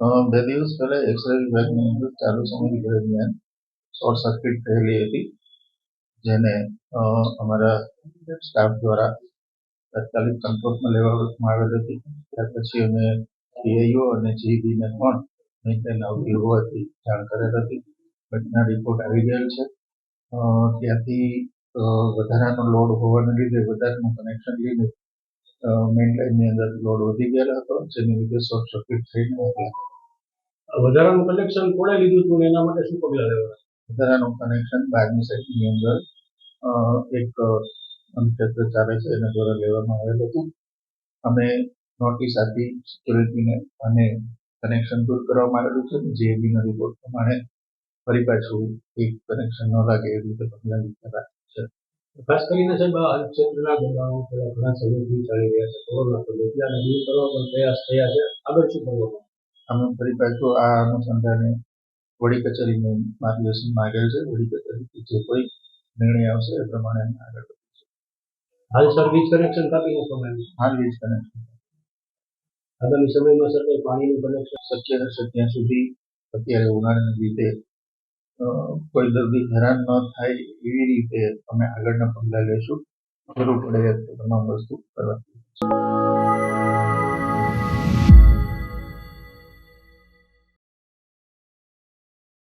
બે દિવસ પહેલા એક્સરે વિભાગની અંદર ચાલુ સમય દરમિયાન શોર્ટ સર્કિટ થયેલી હતી, જેને અમારા સ્ટાફ દ્વારા તાત્કાલિક કંટ્રોલમાં લેવામાં આવેલ હતી. ત્યાર પછી અમે પીઆઈઓ અને જીબીને પણ મેન્ટેન આવતી હોવાથી જાણ કરેલ હતી. ઘટના રિપોર્ટ આવી ગયેલ છે. ત્યાંથી વધારાનો લોડ હોવાને લીધે વધારાનું કનેક્શન લીધે. મેઇન લાઇનની અંદર લોડ વધી ગયેલો હતો જેને લીધે શોર્ટ સર્કિટ થઈને વધારાનું કનેક્શન કોણે લીધું હતું એના માટે શું પગલાં લેવા વધારાનું કનેક્શન બહારની સાઈડની અંદર એક ક્ષેત્ર ચાલે છે એના દ્વારા લેવામાં આવેલ હતું. અમે નોટિસ આપી સિક્યોરિટીને અને કનેક્શન દૂર કરવામાં આવેલું છે. જે બીના રિપોર્ટ પ્રમાણે ફરી પાછું એક કનેક્શન ન લાગે એ રીતે પગલાં લીધા છે. ખાસ કરીને સાહેબ આ ક્ષેત્રના દબાણો પેલા ઘણા સમયથી ચાલી રહ્યા છે. કોરોના તો એટલાને દૂર કરવા પણ પ્રયાસ થયા છે. આગળ શું કરવાનું અમે ફરી પાછું આ અનુસંધાને વડી કચેરીને માર્ગદર્શન માંગેલ છે. વડી કચેરી જે કોઈ નિર્ણય આવશે એ પ્રમાણે અમે આગળ વધીશું. હાલ સર વીજ કનેક્શન કાપી નાખવામાં આવ્યું હાલ વીજ કનેક્શન આગામી સમયમાં સર પાણીનું કનેક્શન શક્ય હશે ત્યાં સુધી અત્યારે ઉનાળાના લીધે કોઈ દર્દી હેરાન ન થાય એવી રીતે અમે આગળના પગલાં લેશું. જરૂર પડે તમામ વસ્તુ કરવા.